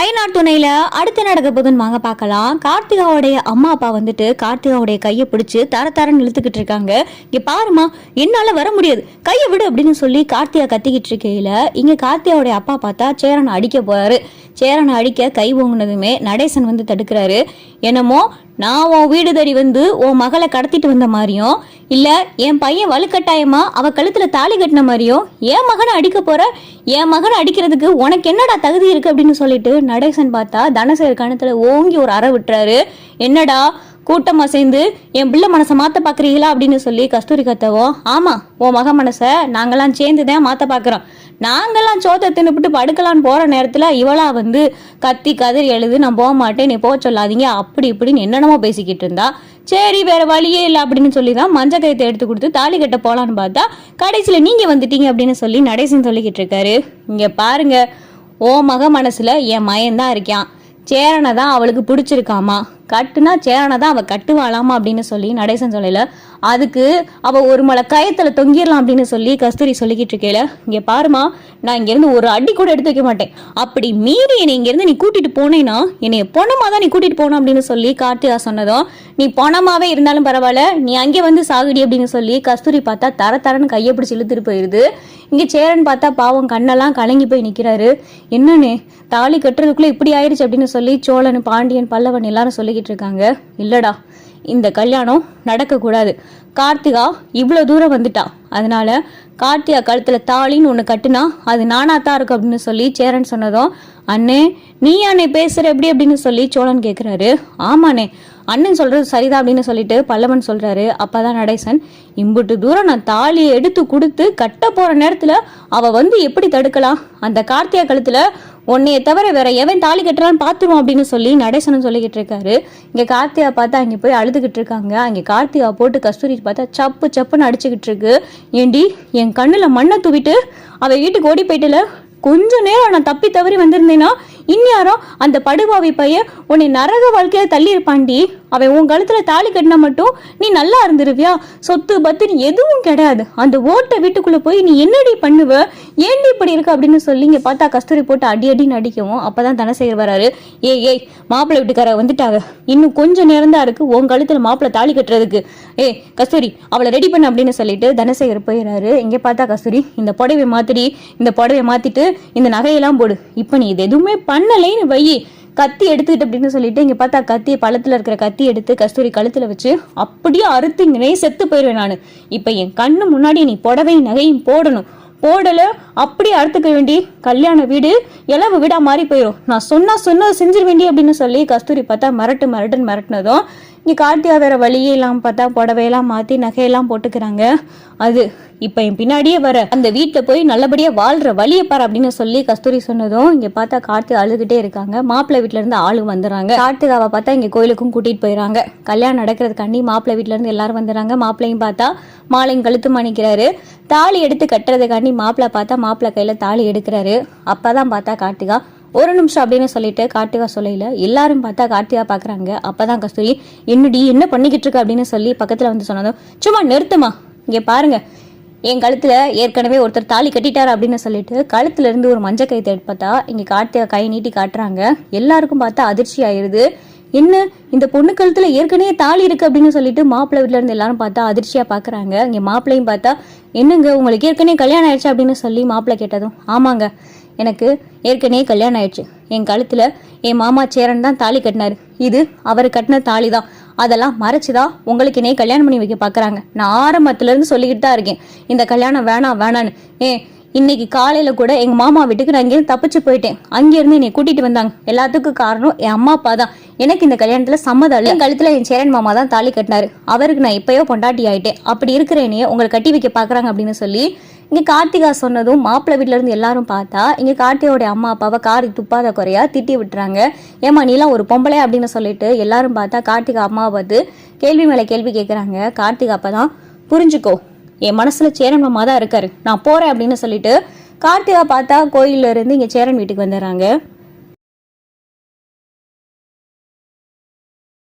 ஐநா துணையில அடுத்து நடக்க போதுன்னு வாங்க பார்க்கலாம். கார்த்திகாவுடைய அம்மா அப்பா வந்துட்டு கார்த்திகாவுடைய கையை பிடிச்சி தர தரன்னு இழுத்துக்கிட்டு இருக்காங்க. இங்க பாருமா என்னால வர முடியாது. கையை விடு அப்படின்னு சொல்லி கார்த்திகா கத்திக்கிட்டு இருக்கையில இங்க கார்த்திகாவுடைய அப்பா பார்த்தா சேரனை அடிக்க போறாரு. சேரனை அடிக்க கை ஓங்கினதுமே நடேசன் வந்து தடுக்கிறாரு. என்னமோ நான் உன் வீடு தேடி வந்து உன் மகளை கடத்திட்டு வந்த மாதிரியும் இல்லை என் பையன் வலுக்கட்டாயமா அவ கழுத்துல தாலி கட்டின மாதிரியும் என் மகனை அடிக்க போற என் மகனை அடிக்கிறதுக்கு உனக்கு என்னடா தகுதி இருக்கு அப்படின்னு சொல்லிட்டு நடேசன் பார்த்தா தனசேகர் கணத்துல ஓங்கி ஒரு அறை விட்டுறாரு. என்னடா கூட்டமாக சேர்ந்து என் பிள்ளை மனசை மாற்ற பார்க்குறீங்களா அப்படின்னு சொல்லி கஸ்தூரி கத்தவோ ஆமாம் உன் மக மனசை நாங்களாம் சேர்ந்து தான் மாற்ற பார்க்குறோம் நாங்கெல்லாம் சோத்தை தின்னுபிட்டு படுக்கலான்னு போகிற நேரத்தில் இவளா வந்து கத்தி கதறி எழுது நான் போக மாட்டேன் நீ போக சொல்லாதீங்க அப்படி இப்படின்னு என்னென்னமோ பேசிக்கிட்டு இருந்தா. சரி வேற வழியே இல்லை அப்படின்னு சொல்லி தான் மஞ்ச கயத்தை எடுத்து கொடுத்து தாலி கட்ட போகலான்னு பார்த்தா கடைசியில் நீங்கள் வந்துட்டீங்க அப்படின்னு சொல்லி நடேசன் சொல்லிக்கிட்டு இருக்காரு. இங்கே பாருங்க ஓ மக மனசில் என் மயந்தான் இருக்கான். சேரனை தான் அவளுக்கு பிடிச்சிருக்காமா? கட்டுனா சேரனை தான் அவள் கட்டுவாளாமா அப்படின்னு சொல்லி நடேசன் சொல்லல. அதுக்கு அவள் ஒரு மலை காயத்தில் தொங்கிடலாம் அப்படின்னு சொல்லி கஸ்தூரி சொல்லிக்கிட்டு இருக்கேல இங்கே பாருமா நான் இங்கேருந்து ஒரு அடி கூட எடுத்து வைக்க மாட்டேன். அப்படி மீறி என்னை இங்கேருந்து நீ கூட்டிட்டு போனேன்னா என்னைய பொணமா தான் நீ கூட்டிகிட்டு போகணும் அப்படின்னு சொல்லி கார்த்திகா சொன்னதும் நீ பணமாகவே இருந்தாலும் பரவாயில்ல நீ அங்கே வந்து சாகுடி அப்படின்னு சொல்லி கஸ்தூரி பார்த்தா தர தரன்னு கையை பிடிச்சி இழுத்துட்டு போயிடுது இங்கே சேரன் பார்த்தா பாவம் கண்ணெல்லாம் கலங்கி போய் நிற்கிறாரு என்னன்னு தாலி கட்டுறதுக்குள்ளே இப்படி ஆயிடுச்சு அப்படின்னு சொல்லி சோழன் பாண்டியன் பல்லவன் எல்லாரும் சொல்லிக்கிட்டு இருக்காங்க இல்லடா இந்த கல்யாணம் நடக்கக்கூடாது. கார்த்திகா இவ்வளோ தூரம் வந்துட்டா. அதனால கார்த்திகா கழுத்தில் தாலின்னு ஒன்று கட்டுனா அது நானாக தான் இருக்கும் அப்படின்னு சொல்லி சேரன் சொன்னதும் அண்ணே நீ அண்ணே பேசுற எப்படி அப்படின்னு சொல்லி சோழன் கேட்குறாரு ஆமாண்ணே அண்ணன் சொல்றது சரிதான் அப்படின்னு சொல்லிட்டு பல்லவன் சொல்றாரு. அப்பதான் நடேசன் இம்புட்டு தூரம் நான் தாலியை எடுத்து கொடுத்து கட்ட போற நேரத்துல அவ வந்து எப்படி தடுக்கலாம்? அந்த கார்த்திகா கழுத்துல உன்னைய தவிர வேற எவன் தாலி கட்டுறான்னு பார்த்துருவோம் அப்படின்னு சொல்லி நடேசனும் சொல்லிக்கிட்டு இருக்காரு. இங்கே கார்த்திகா பார்த்தா அங்கே போய் அழுதுகிட்டு இருக்காங்க. அங்கே கார்த்திகா போட்டு கஸ்தூரி பார்த்தா சப்பு சப்புன்னு அடிச்சுக்கிட்டு இருக்கு. ஏண்டி என் கண்ணில் மண்ணை தூவிட்டு அவ வீட்டுக்கு ஓடி போயிட்டுல கொஞ்ச நேரம் நான் தப்பி தவறி வந்திருந்தேன்னா இந்நேரம் அந்த படுபாவி பையன் உன்னை நரக வாழ்க்கையில தள்ளி இருப்பாண்டி அவன் உன் கழுத்தில் தாலி கட்டினா மட்டும் நீ நல்லா இருந்துருவியா? சொத்து பத்துன்னு எதுவும் கிடையாது. அந்த ஓட்டை வீட்டுக்குள்ளே போய் நீ என்னடி பண்ணுவ? ஏன்டி இப்படி இருக்கு அப்படின்னு சொல்லி இங்கே பார்த்தா கஸ்தூரி போட்டு அடி அடின்னு அடிக்கவும் அப்பதான் தனசேகர் வராரு. ஏய் ஏய் மாப்பிள்ளை வீட்டுக்கார வந்துட்டாங்க. இன்னும் கொஞ்சம் நேரம் தான் இருக்கு. உன் கழுத்தில் மாப்பிள்ளை தாலி கட்டுறதுக்கு. ஏய் கஸ்தூரி அவளை ரெடி பண்ண அப்படின்னு சொல்லிட்டு தனசேகர் போயிடுறாரு இங்கே பார்த்தா கஸ்தூரி இந்த புடவை மாத்திரி இந்த புடவை மாத்திட்டு இந்த நகையெல்லாம் போடு. இப்போ நீ இது எதுவுமே பண்ணலைன்னு வை கத்தி எடுத்துக்கிட்டு அப்படின்னு சொல்லிட்டு இங்க பார்த்தா கத்தி பழத்துல இருக்கிற கத்தி எடுத்து கஸ்தூரி கழுத்துல வச்சு அப்படியே அறுத்து இங்கனே செத்து போயிடுவேன் நான். இப்போ என் கண்ணு முன்னாடி நீ புடவையும் நகையும் போடணும். போடல அப்படியே அறுத்துக்க வேண்டி கல்யாண வீடு இளவு வீடா மாறி போயிடும் நான் சொன்னா சொன்னதை செஞ்சிட வேண்டி அப்படின்னு சொல்லி கஸ்தூரி பார்த்தா மிரட்டு மிரட்டுன்னு மிரட்டினதும் இங்கே கார்த்தியா வேறு வழியெல்லாம் பார்த்தா புடவையெல்லாம் மாற்றி நகையெல்லாம் போட்டுக்கிறாங்க. அது இப்போ என் பின்னாடியே வர அந்த வீட்டில் போய் நல்லபடியாக வாழ்கிற வழியை பாரு அப்படின்னு சொல்லி கஸ்தூரி சொன்னதும் இங்கே பார்த்தா கார்த்திகா அழுதுகிட்டே இருக்காங்க. மாப்பிள்ளை வீட்டிலேருந்து இருந்து ஆளு வந்துடுறாங்க கார்த்திகாவை பார்த்தா இங்கே கோயிலுக்கும் கூட்டிகிட்டு போயிடறாங்க கல்யாணம் நடக்கிறதுக்காண்டி மாப்பிள்ளை வீட்டிலேருந்து எல்லாரும் வந்துடுறாங்க மாப்பிள்ளையும் பார்த்தா மாலையும் கழுத்து மாணிக்கிறாரு. தாலி எடுத்து கட்டுறதுக்காண்டி மாப்பிள்ளை பார்த்தா மாப்பிள்ளை கையில் தாலி எடுக்கிறாரு. அப்போ தான் பார்த்தா கார்த்திகா ஒரு நிமிஷம் அப்படின்னு சொல்லிட்டு கார்த்திகா சொல்லல எல்லாரும் பார்த்தா கார்த்திகா பாக்குறாங்க. அப்பதான் கஸ்தூரி என்னடி என்ன பண்ணிக்கிட்டு இருக்க? அப்படின்னு சொல்லி பக்கத்துல வந்து சொன்னதும் சும்மா நிறுத்துமா இங்க பாருங்க. என் கழுத்துல ஏற்கனவே ஒருத்தர் தாலி கட்டிட்டாரு. அப்படின்னு சொல்லிட்டு கழுத்துல இருந்து ஒரு மஞ்சள் கயிற்று எடுப்பதா இங்க கார்த்திகா கை நீட்டி காட்டுறாங்க. எல்லாருக்கும் பார்த்தா அதிர்ச்சி ஆயிடுது. என்ன? இந்த பொண்ணு கழுத்துல ஏற்கனவே தாலி இருக்கு? அப்படின்னு சொல்லிட்டு மாப்பிள்ளை வீட்டுல இருந்து எல்லாரும் பார்த்தா அதிர்ச்சியா பாக்குறாங்க. இங்க மாப்பிள்ளையும் பார்த்தா என்னங்க உங்களுக்கு ஏற்கனவே கல்யாணம் ஆயிடுச்சு. அப்படின்னு சொல்லி மாப்பிள்ளை கேட்டதும் ஆமாங்க. எனக்கு ஏற்கனவே கல்யாணம் ஆயிடுச்சு. என் கழுத்தில் என் மாமா சேரன் தான் தாலி கட்டினார். இது அவர் கட்டின தாலி தான். அதெல்லாம் மறைச்சுதான் உங்களுக்கு என்னையே கல்யாணம் பண்ணி வைக்க பார்க்குறாங்க நான் ஆரம்பத்துலேருந்து சொல்லிக்கிட்டு தான் இருக்கேன். இந்த கல்யாணம் வேணாம் வேணான்னு ஏ இன்னைக்கு காலையில கூட எங்க மாமா வீட்டுக்கு நான் இங்கேருந்து தப்பிச்சு போயிட்டேன். அங்கேருந்து என்னை கூட்டிட்டு வந்தாங்க. எல்லாத்துக்கும் காரணம் என் அம்மா அப்பா தான். எனக்கு இந்த கல்யாணத்துல சம்மதம் இல்லை. என் கழுத்துல என் சேரன் மாமா தான் தாலி கட்டினாரு. அவருக்கு நான் இப்பயோ பொண்டாட்டி ஆயிட்டேன். அப்படி இருக்கிற என்னைய உங்களை கட்டி வைக்க பாக்குறாங்க அப்படின்னு சொல்லி இங்கே கார்த்திகா சொன்னதும் மாப்பிள்ளை வீட்டிலேருந்து இருந்து எல்லாரும் பார்த்தா இங்கே கார்த்திகாவுடைய அம்மா அப்பாவை காரி துப்பாத குறையா திட்டி விட்டுறாங்க. ஏமா நீலாம் ஒரு பொம்பளை அப்படின்னு சொல்லிட்டு எல்லாரும் பார்த்தா கார்த்திகா அம்மாவை பார்த்து கேள்வி மேலே கேள்வி கேட்குறாங்க கார்த்திகா அப்பதான் புரிஞ்சுக்கோ. என் மனசில் சேரன் மாமா தான் இருக்காரு. நான் போகிறேன் அப்படின்னு சொல்லிட்டு கார்த்திகா பார்த்தா கோயில்ல இருந்து இங்கே சேரன் வீட்டுக்கு வந்துடுறாங்க.